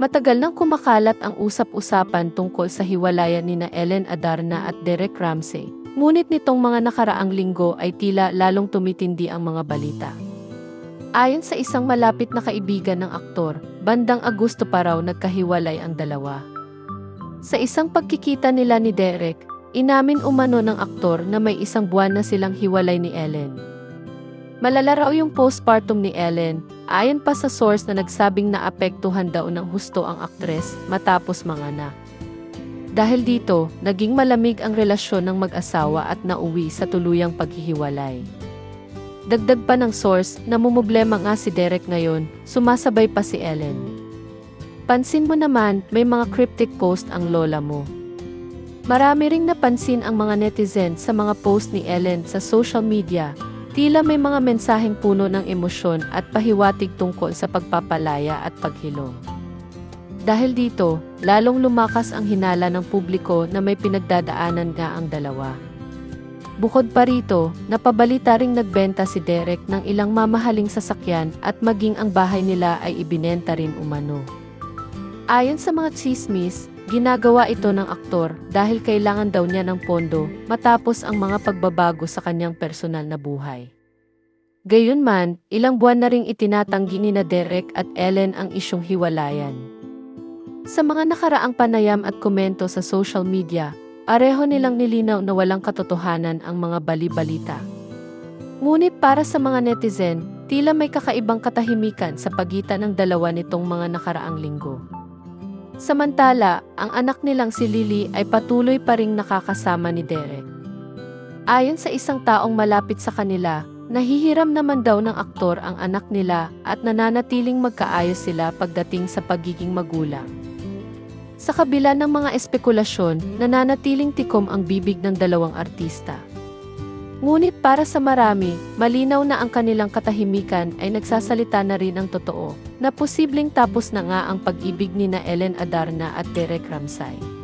Matagal nang kumakalat ang usap-usapan tungkol sa hiwalayan ni na Ellen Adarna at Derek Ramsey. Ngunit nitong mga nakaraang linggo ay tila lalong tumitindi ang mga balita. Ayon sa isang malapit na kaibigan ng aktor, bandang Agosto pa raw nagkahiwalay ang dalawa. Sa isang pagkikita nila ni Derek, inamin umano ng aktor na may isang buwan na silang hiwalay ni Ellen. Malala raw yung postpartum ni Ellen, ayon pa sa source na nagsabing naapektuhan daw ng husto ang aktres matapos manganak. Dahil dito, naging malamig ang relasyon ng mag-asawa at nauwi sa tuluyang paghihiwalay. Dagdag pa ng source, namumblema nga si Derek ngayon, sumasabay pa si Ellen. Pansin mo naman, may mga cryptic post ang lola mo. Marami ring napansin ang mga netizen sa mga post ni Ellen sa social media, tila may mga mensaheng puno ng emosyon at pahiwatig tungkol sa pagpapalaya at paghilom. Dahil dito, lalong lumakas ang hinala ng publiko na may pinagdadaanan nga ang dalawa. Bukod pa rito, napabalita ring nagbenta si Derek ng ilang mamahaling sasakyan at maging ang bahay nila ay ibinenta rin umano. Ayon sa mga chismis, ginagawa ito ng aktor dahil kailangan daw niya ng pondo matapos ang mga pagbabago sa kanyang personal na buhay. Gayunman, ilang buwan na ring itinatanggi ni na Derek at Ellen ang isyong hiwalayan. Sa mga nakaraang panayam at komento sa social media, pareho nilang nilinaw na walang katotohanan ang mga bali-balita. Ngunit para sa mga netizen, tila may kakaibang katahimikan sa pagitan ng dalawa nitong mga nakaraang linggo. Samantala, ang anak nilang si Lily ay patuloy pa ring nakakasama ni Derek. Ayon sa isang taong malapit sa kanila, nahihiram naman daw ng aktor ang anak nila at nananatiling magkaayos sila pagdating sa pagiging magulang. Sa kabila ng mga espekulasyon, nananatiling tikom ang bibig ng dalawang artista. Ngunit para sa marami, malinaw na ang kanilang katahimikan ay nagsasalita na rin ang totoo, na posibleng tapos na nga ang pag-ibig ni na Ellen Adarna at Derek Ramsay.